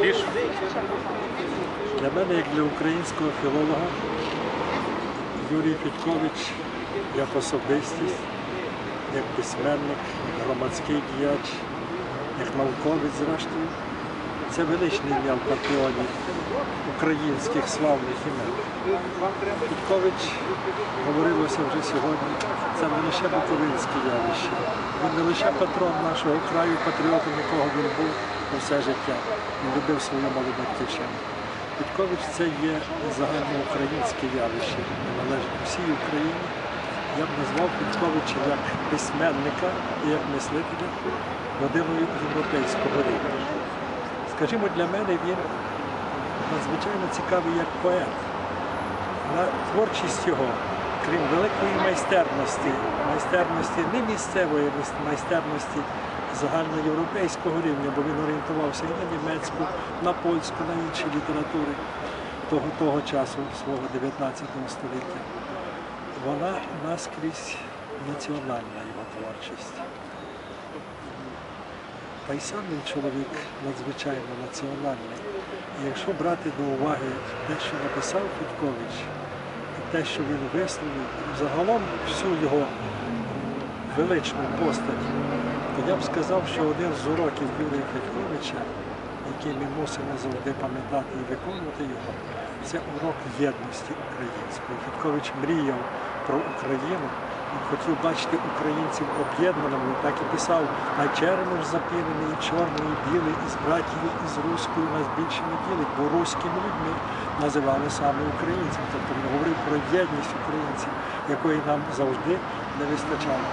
Більш Для мене, як для українського філолога, Юрій Підкович як особистість, як письменник, громадський діяч, як науковець, зрештою, це величне ім'я в пантеоні українських славних імен. Федькович, говорилося вже сьогодні, це не лише буковинське явище. Він не лише патрон нашого краю, патріотом, якого він був все життя. Він любив свою малу батьківщину. Федькович це є загальноукраїнське явище, належить всій Україні. Я б назвав Федьковича як письменника і як мислителя родиною європейського рівня. Скажімо, для мене він надзвичайно цікавий як поет. Творчість його, крім великої майстерності, майстерності не місцевої майстерності загальноєвропейського рівня, бо він орієнтувався і на німецьку, на польську, на інші літератури того, того часу, свого 19 століття. Вона наскрізь національна його творчість. Та й сам він чоловік надзвичайно національний. І якщо брати до уваги те, що написав Федькович, і те, що він висловив, загалом всю його величну постать, то я б сказав, що один з уроків Юрія Федьковича, який ми мусимо завжди пам'ятати і виконувати його, це урок єдності української. Федькович мріяв про Україну. Хотів бачити українців об'єднаними, так і писав, а черемо ж запінений, і чорний, і білий, і з братією, і з руською нас більше не ділить, бо руськими людьми називали саме українців. Тобто він говорив про єдність українців, якої нам завжди не вистачало.